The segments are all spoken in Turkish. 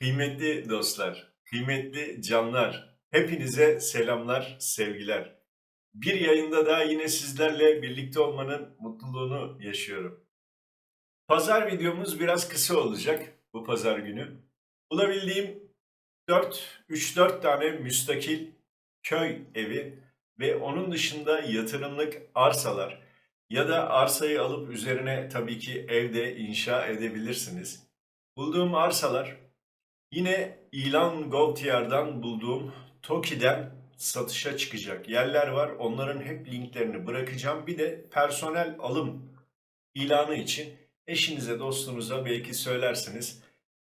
Kıymetli dostlar, kıymetli canlar, hepinize selamlar, sevgiler. Bir yayında daha yine sizlerle birlikte olmanın mutluluğunu yaşıyorum. Pazar videomuz biraz kısa olacak bu pazar günü. Bulabildiğim 4, 3-4 tane müstakil köy evi ve onun dışında yatırımlık arsalar ya da arsayı alıp üzerine tabii ki evde inşa edebilirsiniz. Bulduğum arsalar Yine ilan Goltier'dan bulduğum Toki'den satışa çıkacak yerler var. Onların hep linklerini bırakacağım. Bir de personel alım ilanı için eşinize, dostunuza belki söylersiniz.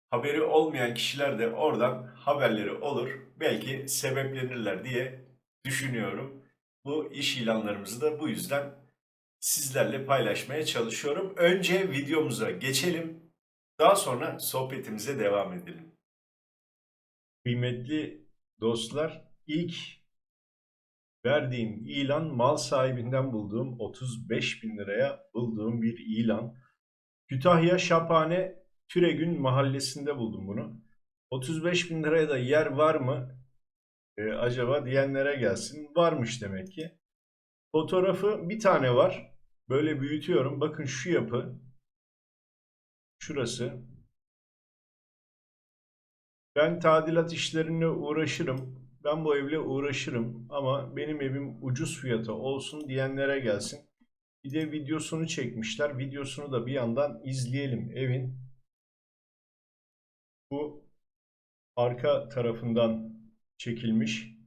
Haberi olmayan kişiler de oradan haberleri olur. Belki sebeplenirler diye düşünüyorum. Bu iş ilanlarımızı da bu yüzden sizlerle paylaşmaya çalışıyorum. Önce videomuza geçelim. Daha sonra sohbetimize devam edelim. Kıymetli dostlar, ilk verdiğim ilan mal sahibinden bulduğum 35 bin liraya bulduğum bir ilan. Kütahya Şaphane Türegün mahallesinde buldum bunu. 35 bin liraya da yer var mı Ee, acaba diyenlere gelsin. Varmış demek ki. Fotoğrafı bir tane var. Böyle büyütüyorum. Bakın şu yapı. Şurası. Ben tadilat işlerine uğraşırım. Ben bu evle uğraşırım ama benim evim ucuz fiyata olsun diyenlere gelsin. Bir de videosunu çekmişler. Videosunu da bir yandan izleyelim. Evin bu arka tarafından çekilmiş.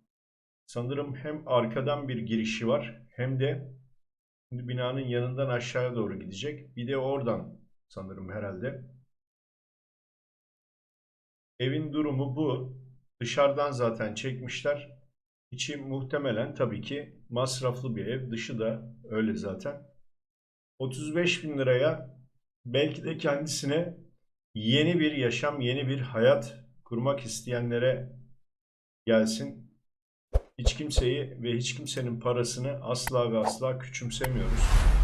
Sanırım hem arkadan bir girişi var hem de binanın yanından aşağıya doğru gidecek. Bir de oradan sanırım herhalde. Evin durumu bu. Dışarıdan zaten çekmişler. İçi muhtemelen tabii ki masraflı bir ev. Dışı da öyle zaten. 35 bin liraya belki de kendisine yeni bir yaşam, yeni bir hayat kurmak isteyenlere gelsin. Hiç kimseyi ve hiç kimsenin parasını asla ve asla küçümsemiyoruz.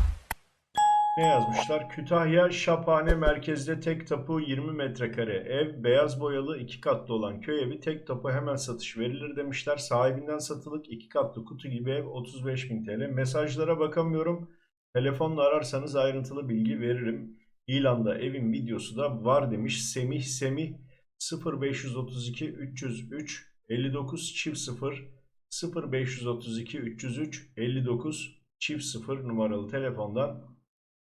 Ne yazmışlar? Kütahya Şaphane merkezde tek tapu 20 metrekare ev, beyaz boyalı iki katlı olan köy evi tek tapu hemen satış verilir demişler. Sahibinden satılık iki katlı kutu gibi ev 35.000 TL. Mesajlara bakamıyorum. Telefonla ararsanız ayrıntılı bilgi veririm. İlanda evin videosu da var demiş. Semih Semih 0532 303 59 çift 0 0532 303 59 çift 0 numaralı telefondan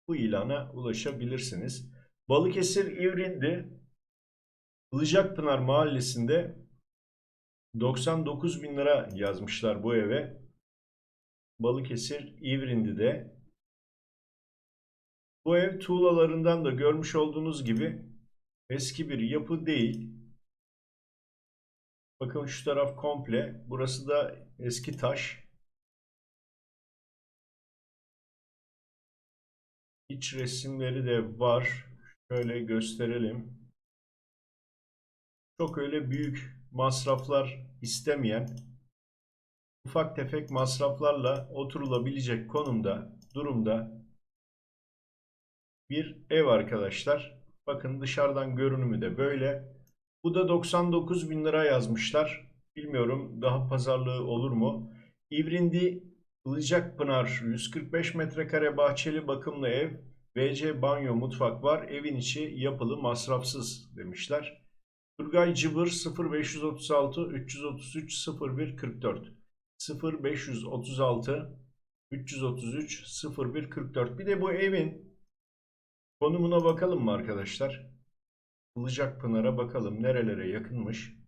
bu ilana ulaşabilirsiniz. Balıkesir İvrindi Ilıcakpınar mahallesinde 99 bin lira yazmışlar bu eve. Balıkesir İvrindi'de. Bu ev tuğlalarından da görmüş olduğunuz gibi eski bir yapı değil. Bakın şu taraf komple. Burası da eski taş. İç resimleri de var. Şöyle gösterelim. Çok öyle büyük masraflar istemeyen, ufak tefek masraflarla oturulabilecek konumda, durumda bir ev arkadaşlar. Bakın dışarıdan görünümü de böyle. Bu da 99 bin lira yazmışlar. Bilmiyorum daha pazarlığı olur mu? İvrindi Ilıcakpınar 145 metrekare bahçeli bakımlı ev. WC banyo mutfak var. Evin içi yapılı masrafsız demişler. Turgay Cıbır 0536 333 01 44 0536 333 01 44 Bir de bu evin konumuna bakalım mı arkadaşlar? Ilıcakpınar'a bakalım nerelere yakınmış.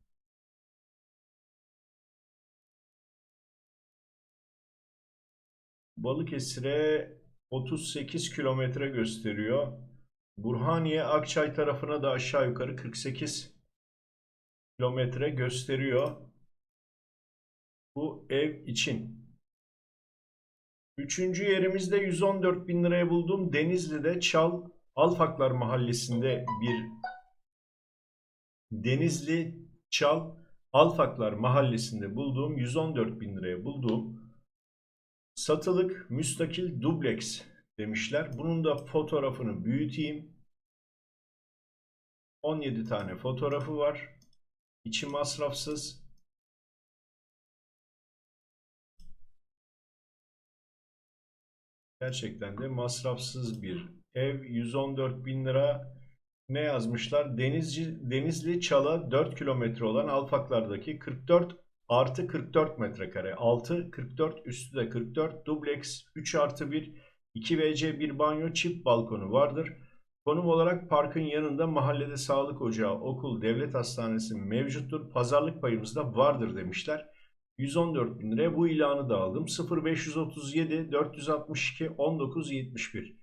Balıkesir'e 38 kilometre gösteriyor. Burhaniye Akçay tarafına da aşağı yukarı 48 kilometre gösteriyor. Bu ev için. Üçüncü yerimizde 114 bin liraya bulduğum Denizli'de Çal Alfaklar Mahallesi'nde bir Denizli Çal Alfaklar Mahallesi'nde bulduğum 114 bin liraya bulduğum Satılık müstakil dubleks demişler. Bunun da fotoğrafını büyüteyim. 17 tane fotoğrafı var. İçi masrafsız. Gerçekten de masrafsız bir ev. 114 bin lira ne yazmışlar? Denizci, Denizli Çala 4 kilometre olan Alfaklar'daki 44 artı 44 metrekare. 6, 44, üstü de 44. Dubleks 3 artı 1, 2 WC, 1 banyo, çift balkonu vardır. Konum olarak parkın yanında mahallede sağlık ocağı, okul, devlet hastanesi mevcuttur. Pazarlık payımız da vardır demişler. 114 bin liraya bu ilanı da aldım. 0537 462 1971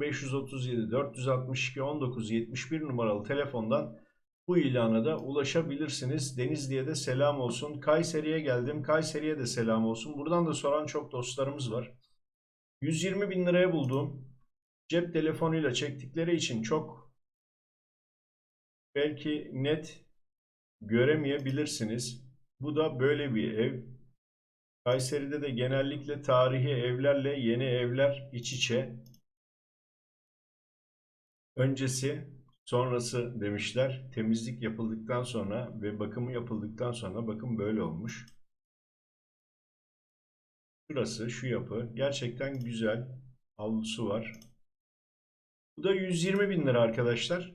0537 462 1971 numaralı telefondan bu ilana da ulaşabilirsiniz. Denizli'ye de selam olsun. Kayseri'ye geldim. Kayseri'ye de selam olsun. Buradan da soran çok dostlarımız var. 120 bin liraya bulduğum cep telefonuyla çektikleri için çok belki net göremeyebilirsiniz. Bu da böyle bir ev. Kayseri'de de genellikle tarihi evlerle yeni evler iç içe. Öncesi, sonrası demişler. Temizlik yapıldıktan sonra ve bakımı yapıldıktan sonra bakım böyle olmuş. Şurası, şu yapı gerçekten güzel. Avlusu var. Bu da 120 bin lira arkadaşlar.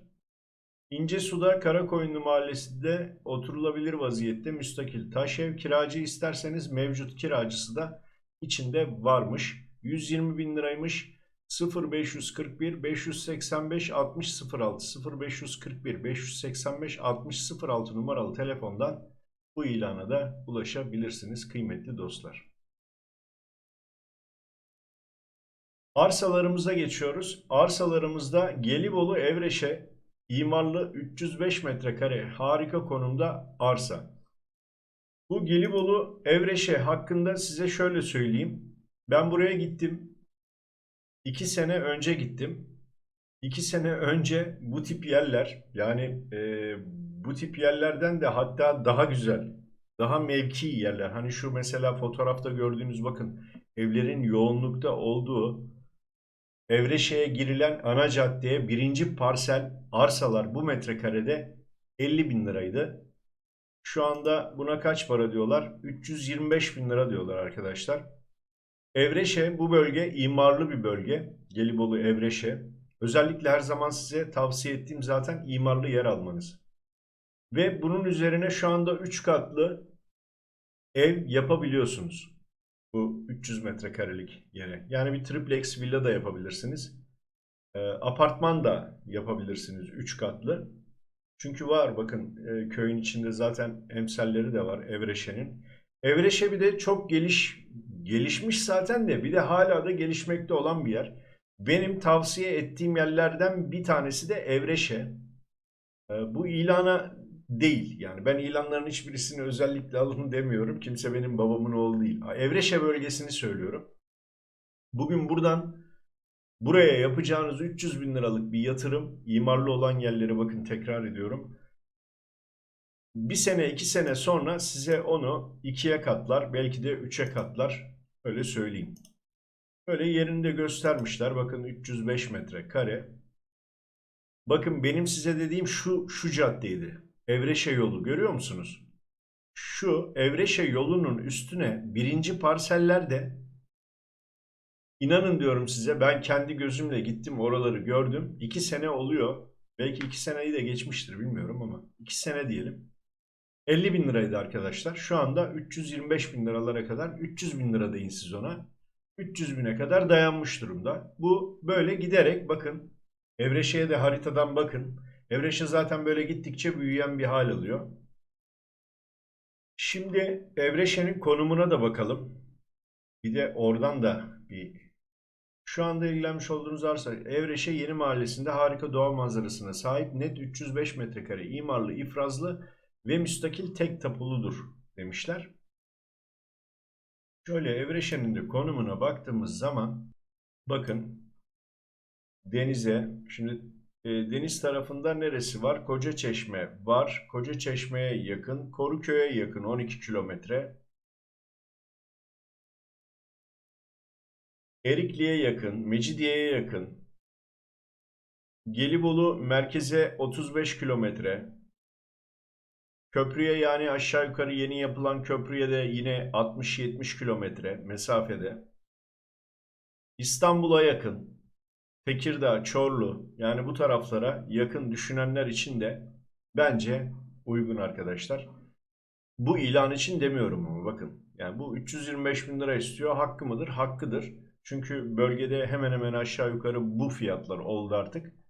İnce Suda Karakoyunlu Mahallesi'nde oturulabilir vaziyette müstakil taş ev. Kiracı isterseniz mevcut kiracısı da içinde varmış. 120 bin liraymış. 0541 585 60 06 0541 585 60 06 numaralı telefondan bu ilana da ulaşabilirsiniz kıymetli dostlar. Arsalarımıza geçiyoruz. Arsalarımızda Gelibolu Evreşe imarlı 305 metrekare harika konumda arsa. Bu Gelibolu Evreşe hakkında size şöyle söyleyeyim. Ben buraya gittim. 2 sene önce gittim. 2 sene önce bu tip yerler yani e, bu tip yerlerden de hatta daha güzel, daha mevki yerler. Hani şu mesela fotoğrafta gördüğünüz bakın evlerin yoğunlukta olduğu Evreşe'ye girilen ana caddeye birinci parsel arsalar bu metrekarede 50 bin liraydı. Şu anda buna kaç para diyorlar? 325 bin lira diyorlar arkadaşlar. Evreşe bu bölge imarlı bir bölge. Gelibolu Evreşe. Özellikle her zaman size tavsiye ettiğim zaten imarlı yer almanız. Ve bunun üzerine şu anda 3 katlı ev yapabiliyorsunuz. Bu 300 metrekarelik yere. Yani bir triplex villa da yapabilirsiniz. E, apartman da yapabilirsiniz 3 katlı. Çünkü var bakın e, köyün içinde zaten emsalleri de var Evreşe'nin. Evreşe bir de çok geliş gelişmiş zaten de bir de hala da gelişmekte olan bir yer. Benim tavsiye ettiğim yerlerden bir tanesi de Evreşe. E, bu ilana değil. Yani ben ilanların hiçbirisini özellikle alın demiyorum. Kimse benim babamın oğlu değil. Evreşe bölgesini söylüyorum. Bugün buradan buraya yapacağınız 300 bin liralık bir yatırım, imarlı olan yerlere bakın tekrar ediyorum. Bir sene iki sene sonra size onu ikiye katlar, belki de üçe katlar. Öyle söyleyeyim. Böyle yerinde göstermişler. Bakın 305 metre kare. Bakın benim size dediğim şu şu caddeydi. Evreşe yolu görüyor musunuz? Şu Evreşe yolunun üstüne birinci parsellerde inanın diyorum size ben kendi gözümle gittim oraları gördüm. İki sene oluyor. Belki iki seneyi de geçmiştir bilmiyorum ama iki sene diyelim. 50 bin liraydı arkadaşlar. Şu anda 325 bin liralara kadar 300 bin lira deyin siz ona. 300 bine kadar dayanmış durumda. Bu böyle giderek bakın Evreşe'ye de haritadan bakın. Evreşe zaten böyle gittikçe büyüyen bir hal alıyor. Şimdi Evreşe'nin konumuna da bakalım. Bir de oradan da bir şu anda ilgilenmiş olduğunuz arsa Evreşe Yeni Mahallesi'nde harika doğa manzarasına sahip net 305 metrekare imarlı, ifrazlı ve müstakil tek tapuludur demişler. Şöyle Evreşe'nin de konumuna baktığımız zaman bakın denize şimdi e, deniz tarafında neresi var? Koca Çeşme var. Koca Çeşme'ye yakın. Koruköy'e yakın 12 kilometre. Erikli'ye yakın. Mecidiye'ye yakın. Gelibolu merkeze 35 kilometre. Köprüye yani aşağı yukarı yeni yapılan köprüye de yine 60-70 kilometre mesafede. İstanbul'a yakın. Tekirdağ, Çorlu yani bu taraflara yakın düşünenler için de bence uygun arkadaşlar. Bu ilan için demiyorum ama bakın. Yani bu 325 bin lira istiyor. Hakkı mıdır? Hakkıdır. Çünkü bölgede hemen hemen aşağı yukarı bu fiyatlar oldu artık.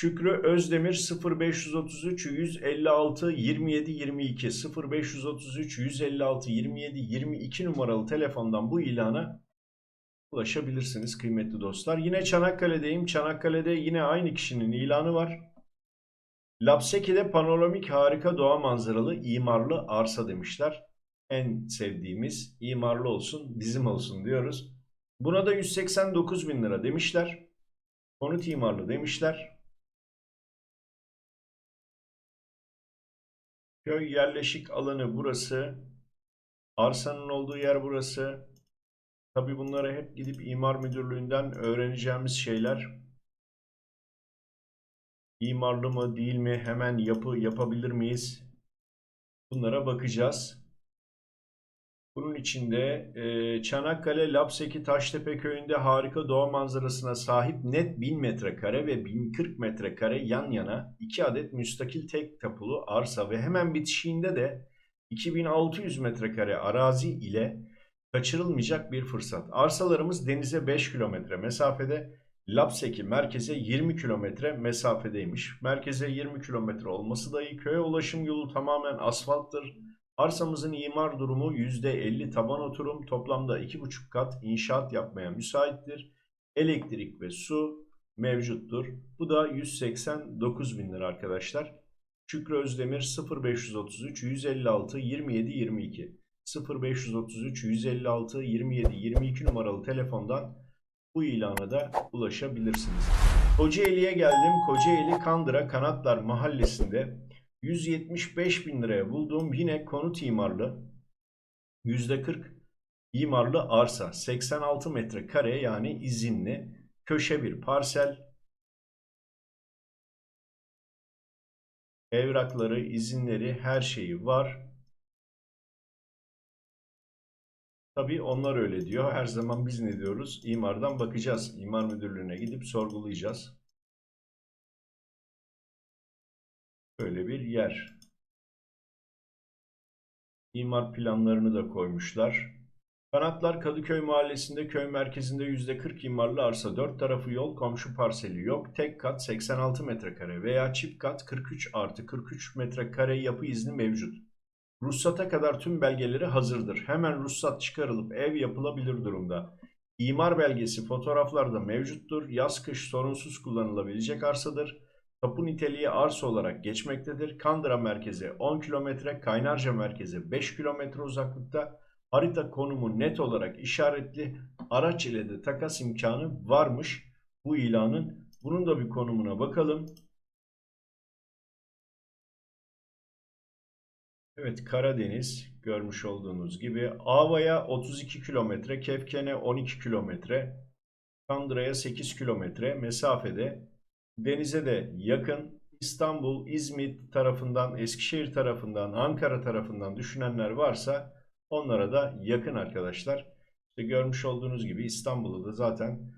Şükrü Özdemir 0533 156 27 22 0533 156 27 22 numaralı telefondan bu ilana ulaşabilirsiniz kıymetli dostlar. Yine Çanakkale'deyim. Çanakkale'de yine aynı kişinin ilanı var. Lapseki'de panoramik harika doğa manzaralı imarlı arsa demişler. En sevdiğimiz imarlı olsun bizim olsun diyoruz. Buna da 189 bin lira demişler. Konut imarlı demişler. Köy yerleşik alanı burası. Arsanın olduğu yer burası. Tabi bunları hep gidip imar müdürlüğünden öğreneceğimiz şeyler. İmarlı mı değil mi? Hemen yapı yapabilir miyiz? Bunlara bakacağız. Bunun içinde e, Çanakkale Lapseki Taştepe köyünde harika doğa manzarasına sahip net 1000 metrekare ve 1040 metrekare yan yana 2 adet müstakil tek tapulu arsa ve hemen bitişiğinde de 2600 metrekare arazi ile kaçırılmayacak bir fırsat. Arsalarımız denize 5 kilometre mesafede, Lapseki merkeze 20 kilometre mesafedeymiş. Merkeze 20 kilometre olması da iyi. Köye ulaşım yolu tamamen asfalttır. Arsamızın imar durumu %50 taban oturum, toplamda 2,5 kat inşaat yapmaya müsaittir. Elektrik ve su mevcuttur. Bu da 189 bin lira arkadaşlar. Şükrü Özdemir 0533 156 27 22 0533 156 27 22 numaralı telefondan bu ilana da ulaşabilirsiniz. Kocaeli'ye geldim. Kocaeli Kandıra Kanatlar Mahallesi'nde 175 bin liraya bulduğum yine konut imarlı %40 imarlı arsa 86 metrekare yani izinli köşe bir parsel evrakları, izinleri, her şeyi var. Tabii onlar öyle diyor. Her zaman biz ne diyoruz? İmardan bakacağız. İmar müdürlüğüne gidip sorgulayacağız. Böyle bir yer. İmar planlarını da koymuşlar. Kanatlar Kadıköy Mahallesi'nde köy merkezinde %40 imarlı arsa 4 tarafı yol komşu parseli yok. Tek kat 86 metrekare veya çift kat 43 artı 43 metrekare yapı izni mevcut. Ruhsata kadar tüm belgeleri hazırdır. Hemen ruhsat çıkarılıp ev yapılabilir durumda. İmar belgesi fotoğraflarda mevcuttur. Yaz kış sorunsuz kullanılabilecek arsadır. Tapu niteliği arsa olarak geçmektedir. Kandıra merkeze 10 kilometre, Kaynarca merkeze 5 kilometre uzaklıkta. Harita konumu net olarak işaretli. Araç ile de takas imkanı varmış bu ilanın. Bunun da bir konumuna bakalım. Evet Karadeniz görmüş olduğunuz gibi. Ava'ya 32 kilometre, Kefken'e 12 kilometre, Kandıra'ya 8 kilometre mesafede. Denize de yakın. İstanbul, İzmit tarafından, Eskişehir tarafından, Ankara tarafından düşünenler varsa onlara da yakın arkadaşlar. İşte görmüş olduğunuz gibi İstanbul'da da zaten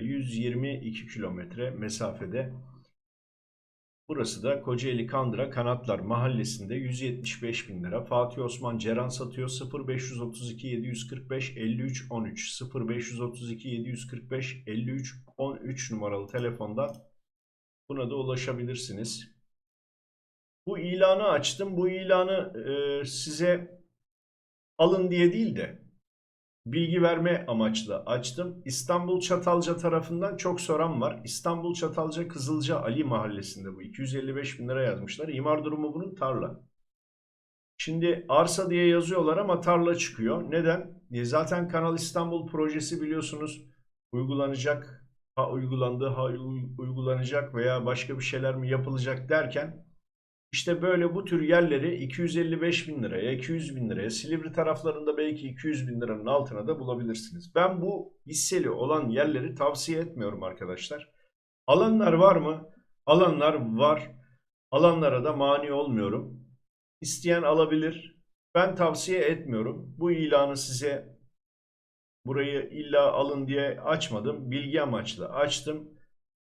122 kilometre mesafede. Burası da Kocaeli Kandıra Kanatlar Mahallesi'nde 175 bin lira. Fatih Osman Ceren satıyor 0532 745 53 13 0532 745 53 13 numaralı telefondan buna da ulaşabilirsiniz. Bu ilanı açtım. Bu ilanı e, size alın diye değil de bilgi verme amaçlı açtım. İstanbul Çatalca tarafından çok soran var. İstanbul Çatalca Kızılca Ali mahallesinde bu. 255 bin lira yazmışlar. İmar durumu bunun tarla. Şimdi arsa diye yazıyorlar ama tarla çıkıyor. Neden? E zaten Kanal İstanbul projesi biliyorsunuz uygulanacak. Ha uygulandı, ha uygulanacak veya başka bir şeyler mi yapılacak derken işte böyle bu tür yerleri 255 bin liraya, 200 bin liraya, Silivri taraflarında belki 200 bin liranın altına da bulabilirsiniz. Ben bu hisseli olan yerleri tavsiye etmiyorum arkadaşlar. Alanlar var mı? Alanlar var. Alanlara da mani olmuyorum. İsteyen alabilir. Ben tavsiye etmiyorum. Bu ilanı size burayı illa alın diye açmadım. Bilgi amaçlı açtım.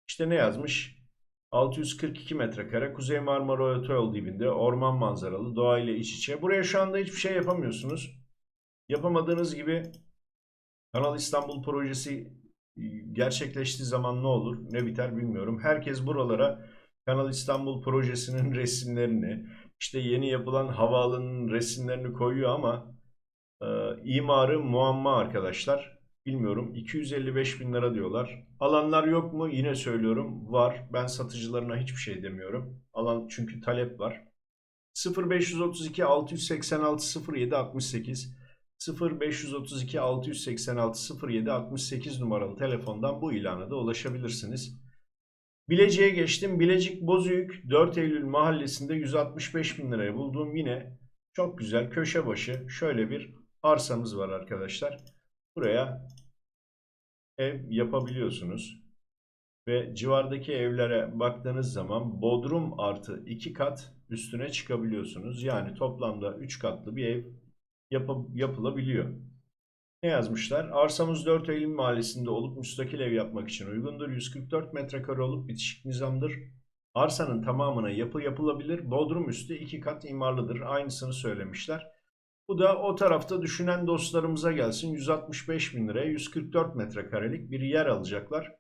İşte ne yazmış? 642 metrekare Kuzey Marmara Otoyol dibinde orman manzaralı doğayla iç içe. Buraya şu anda hiçbir şey yapamıyorsunuz. Yapamadığınız gibi Kanal İstanbul projesi e, gerçekleştiği zaman ne olur ne biter bilmiyorum. Herkes buralara Kanal İstanbul projesinin resimlerini işte yeni yapılan havaalanının resimlerini koyuyor ama e, imarı muamma arkadaşlar. Bilmiyorum 255 bin lira diyorlar. Alanlar yok mu? Yine söylüyorum var. Ben satıcılarına hiçbir şey demiyorum. Alan çünkü talep var. 0532 686 07 68 0532 686 07 68 numaralı telefondan bu ilana da ulaşabilirsiniz. Bilecik'e geçtim. Bilecik Bozüyük 4 Eylül mahallesinde 165 bin liraya bulduğum yine çok güzel köşe başı şöyle bir arsamız var arkadaşlar. Buraya ev yapabiliyorsunuz. Ve civardaki evlere baktığınız zaman bodrum artı 2 kat üstüne çıkabiliyorsunuz. Yani toplamda 3 katlı bir ev yapı- yapılabiliyor. Ne yazmışlar? Arsamız 4 Eylül mahallesinde olup müstakil ev yapmak için uygundur. 144 metrekare olup bitişik nizamdır. Arsanın tamamına yapı yapılabilir. Bodrum üstü 2 kat imarlıdır. Aynısını söylemişler. Bu da o tarafta düşünen dostlarımıza gelsin. 165 bin liraya 144 metrekarelik bir yer alacaklar.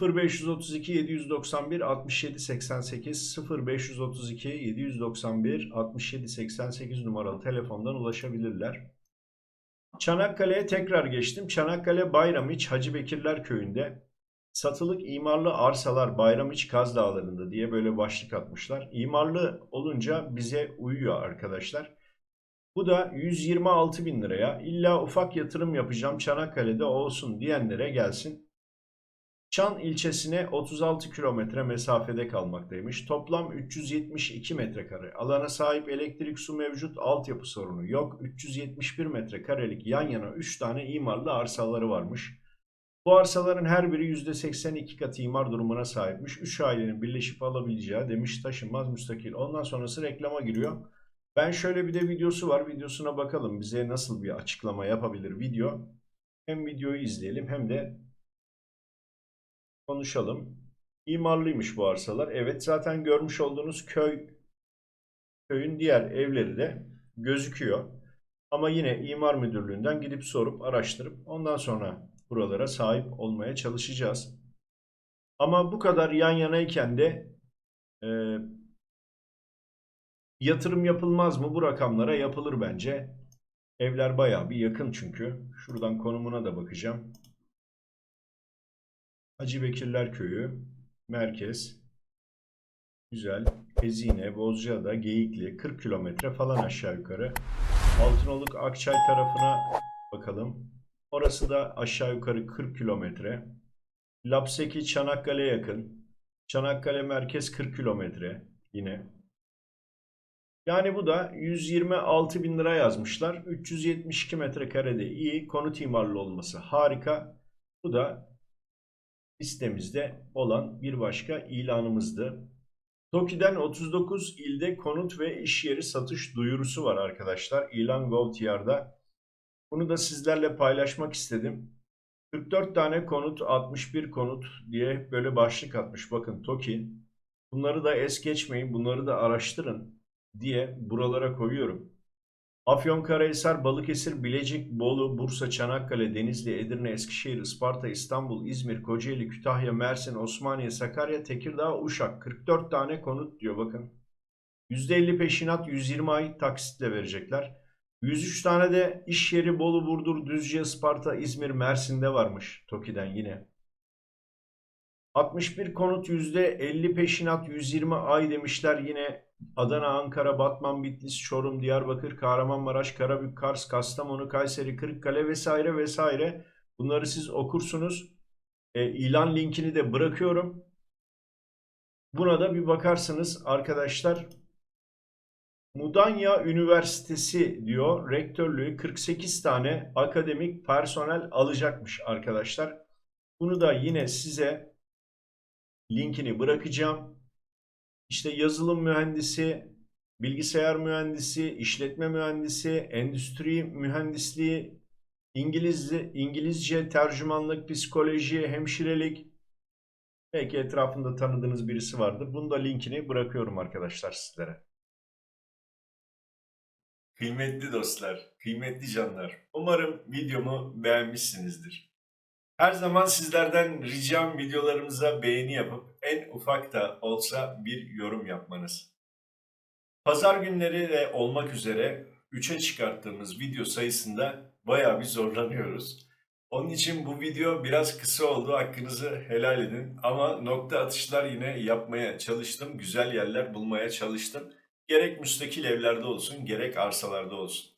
0532 791 67 88 0532 791 67 88 numaralı telefondan ulaşabilirler. Çanakkale'ye tekrar geçtim. Çanakkale Bayramiç Hacı Bekirler köyünde satılık imarlı arsalar Bayramiç Kaz Dağları'nda diye böyle başlık atmışlar. İmarlı olunca bize uyuyor arkadaşlar. Bu da 126 bin liraya illa ufak yatırım yapacağım Çanakkale'de olsun diyenlere gelsin. Çan ilçesine 36 kilometre mesafede kalmaktaymış. Toplam 372 metrekare. Alana sahip elektrik su mevcut, altyapı sorunu yok. 371 metrekarelik yan yana 3 tane imarlı arsaları varmış. Bu arsaların her biri %82 kat imar durumuna sahipmiş. 3 ailenin birleşip alabileceği demiş taşınmaz müstakil. Ondan sonrası reklama giriyor. Ben şöyle bir de videosu var. Videosuna bakalım. Bize nasıl bir açıklama yapabilir video. Hem videoyu izleyelim hem de konuşalım. İmarlıymış bu arsalar. Evet zaten görmüş olduğunuz köy köyün diğer evleri de gözüküyor. Ama yine imar müdürlüğünden gidip sorup araştırıp ondan sonra buralara sahip olmaya çalışacağız. Ama bu kadar yan yanayken de e, yatırım yapılmaz mı? Bu rakamlara yapılır bence. Evler bayağı bir yakın çünkü. Şuradan konumuna da bakacağım. Hacı Bekirler Köyü, merkez, güzel, Ezine, Bozcaada, Geyikli, 40 kilometre falan aşağı yukarı. Altınoluk, Akçay tarafına bakalım. Orası da aşağı yukarı 40 kilometre. Lapseki, Çanakkale yakın. Çanakkale merkez 40 kilometre yine. Yani bu da 126 bin lira yazmışlar. 372 metrekarede iyi. Konut imarlı olması harika. Bu da listemizde olan bir başka ilanımızdı. TOKİ'den 39 ilde konut ve iş yeri satış duyurusu var arkadaşlar. İlan Gov.tr'da. Bunu da sizlerle paylaşmak istedim. 44 tane konut, 61 konut diye böyle başlık atmış. Bakın TOKİ. Bunları da es geçmeyin, bunları da araştırın diye buralara koyuyorum. Afyonkarahisar, Balıkesir, Bilecik, Bolu, Bursa, Çanakkale, Denizli, Edirne, Eskişehir, Isparta, İstanbul, İzmir, Kocaeli, Kütahya, Mersin, Osmaniye, Sakarya, Tekirdağ, Uşak. 44 tane konut diyor bakın. %50 peşinat, 120 ay taksitle verecekler. 103 tane de iş yeri Bolu, Burdur, Düzce, Isparta, İzmir, Mersin'de varmış TOKİ'den yine. 61 konut %50 peşinat 120 ay demişler yine Adana, Ankara, Batman, Bitlis, Çorum, Diyarbakır, Kahramanmaraş, Karabük, Kars, Kastamonu, Kayseri, Kırıkkale vesaire vesaire. Bunları siz okursunuz. E, ilan linkini de bırakıyorum. Buna da bir bakarsınız arkadaşlar. Mudanya Üniversitesi diyor rektörlüğü 48 tane akademik personel alacakmış arkadaşlar. Bunu da yine size linkini bırakacağım. İşte yazılım mühendisi, bilgisayar mühendisi, işletme mühendisi, endüstri mühendisliği, İngilizce, İngilizce tercümanlık, psikoloji, hemşirelik. Belki etrafında tanıdığınız birisi vardır. Bunu da linkini bırakıyorum arkadaşlar sizlere. Kıymetli dostlar, kıymetli canlar. Umarım videomu beğenmişsinizdir. Her zaman sizlerden ricam videolarımıza beğeni yapıp en ufak da olsa bir yorum yapmanız. Pazar günleri de olmak üzere 3'e çıkarttığımız video sayısında bayağı bir zorlanıyoruz. Onun için bu video biraz kısa oldu. Hakkınızı helal edin. Ama nokta atışlar yine yapmaya çalıştım. Güzel yerler bulmaya çalıştım. Gerek müstakil evlerde olsun, gerek arsalarda olsun.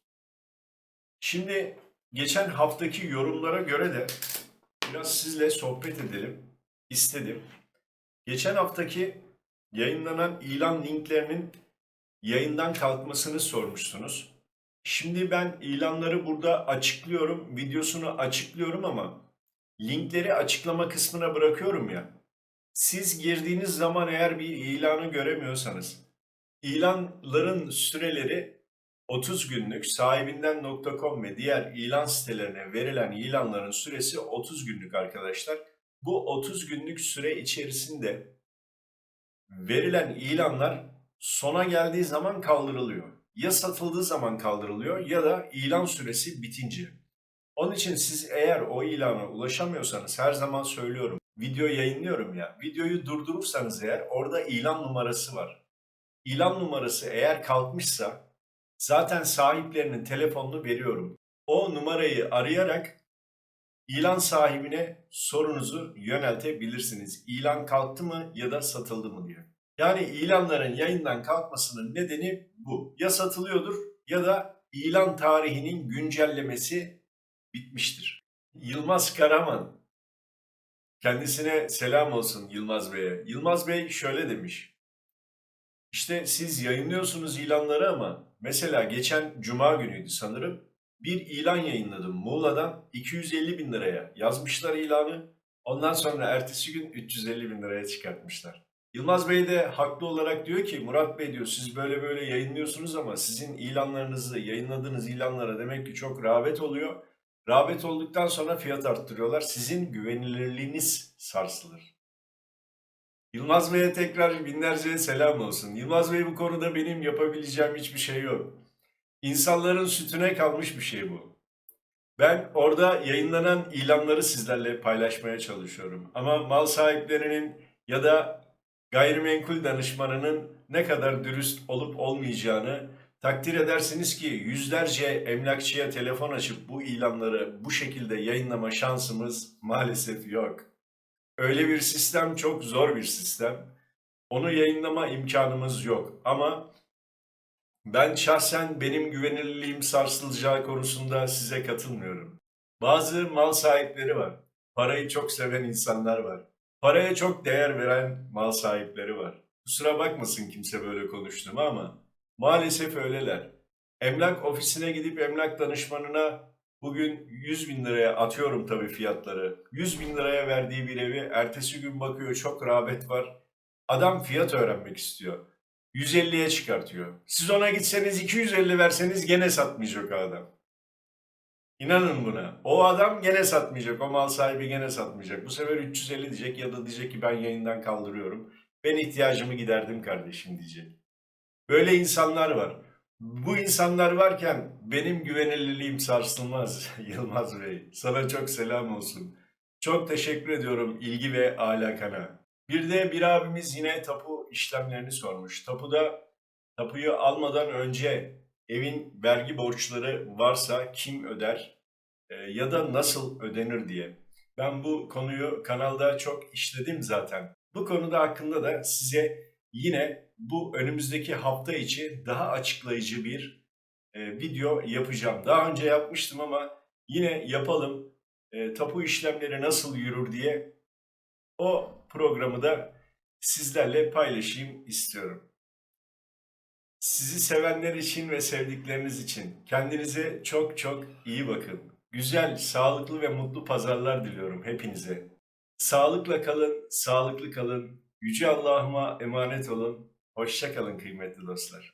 Şimdi geçen haftaki yorumlara göre de biraz sizle sohbet edelim istedim. Geçen haftaki yayınlanan ilan linklerinin yayından kalkmasını sormuşsunuz. Şimdi ben ilanları burada açıklıyorum, videosunu açıklıyorum ama linkleri açıklama kısmına bırakıyorum ya. Siz girdiğiniz zaman eğer bir ilanı göremiyorsanız, ilanların süreleri 30 günlük sahibinden.com ve diğer ilan sitelerine verilen ilanların süresi 30 günlük arkadaşlar. Bu 30 günlük süre içerisinde verilen ilanlar sona geldiği zaman kaldırılıyor. Ya satıldığı zaman kaldırılıyor ya da ilan süresi bitince. Onun için siz eğer o ilana ulaşamıyorsanız her zaman söylüyorum. Video yayınlıyorum ya. Videoyu durdurursanız eğer orada ilan numarası var. İlan numarası eğer kalkmışsa zaten sahiplerinin telefonunu veriyorum. O numarayı arayarak ilan sahibine sorunuzu yöneltebilirsiniz. İlan kalktı mı ya da satıldı mı diye. Yani ilanların yayından kalkmasının nedeni bu. Ya satılıyordur ya da ilan tarihinin güncellemesi bitmiştir. Yılmaz Karaman, kendisine selam olsun Yılmaz Bey'e. Yılmaz Bey şöyle demiş. İşte siz yayınlıyorsunuz ilanları ama mesela geçen cuma günüydü sanırım. Bir ilan yayınladım Muğla'dan 250 bin liraya yazmışlar ilanı. Ondan sonra ertesi gün 350 bin liraya çıkartmışlar. Yılmaz Bey de haklı olarak diyor ki Murat Bey diyor siz böyle böyle yayınlıyorsunuz ama sizin ilanlarınızı yayınladığınız ilanlara demek ki çok rağbet oluyor. Rağbet olduktan sonra fiyat arttırıyorlar. Sizin güvenilirliğiniz sarsılır. Yılmaz Bey'e tekrar binlerce selam olsun. Yılmaz Bey bu konuda benim yapabileceğim hiçbir şey yok. İnsanların sütüne kalmış bir şey bu. Ben orada yayınlanan ilanları sizlerle paylaşmaya çalışıyorum. Ama mal sahiplerinin ya da gayrimenkul danışmanının ne kadar dürüst olup olmayacağını takdir edersiniz ki yüzlerce emlakçıya telefon açıp bu ilanları bu şekilde yayınlama şansımız maalesef yok. Öyle bir sistem çok zor bir sistem. Onu yayınlama imkanımız yok ama ben şahsen benim güvenilirliğim sarsılacağı konusunda size katılmıyorum. Bazı mal sahipleri var. Parayı çok seven insanlar var. Paraya çok değer veren mal sahipleri var. Kusura bakmasın kimse böyle konuştuğuma ama maalesef öyleler. Emlak ofisine gidip emlak danışmanına bugün 100 bin liraya atıyorum tabii fiyatları. 100 bin liraya verdiği bir evi ertesi gün bakıyor çok rağbet var. Adam fiyat öğrenmek istiyor. 150'ye çıkartıyor. Siz ona gitseniz 250 verseniz gene satmayacak adam. İnanın buna. O adam gene satmayacak. O mal sahibi gene satmayacak. Bu sefer 350 diyecek ya da diyecek ki ben yayından kaldırıyorum. Ben ihtiyacımı giderdim kardeşim diyecek. Böyle insanlar var. Bu insanlar varken benim güvenilirliğim sarsılmaz Yılmaz Bey. Sana çok selam olsun. Çok teşekkür ediyorum ilgi ve alakana. Bir de bir abimiz yine tapu işlemlerini sormuş. Tapuda tapuyu almadan önce evin vergi borçları varsa kim öder e, ya da nasıl ödenir diye. Ben bu konuyu kanalda çok işledim zaten. Bu konuda hakkında da size yine bu önümüzdeki hafta içi daha açıklayıcı bir e, video yapacağım. Daha önce yapmıştım ama yine yapalım. E, tapu işlemleri nasıl yürür diye o programı da sizlerle paylaşayım istiyorum. Sizi sevenler için ve sevdikleriniz için kendinize çok çok iyi bakın. Güzel, sağlıklı ve mutlu pazarlar diliyorum hepinize. Sağlıkla kalın, sağlıklı kalın. Yüce Allah'ıma emanet olun. Hoşça kalın kıymetli dostlar.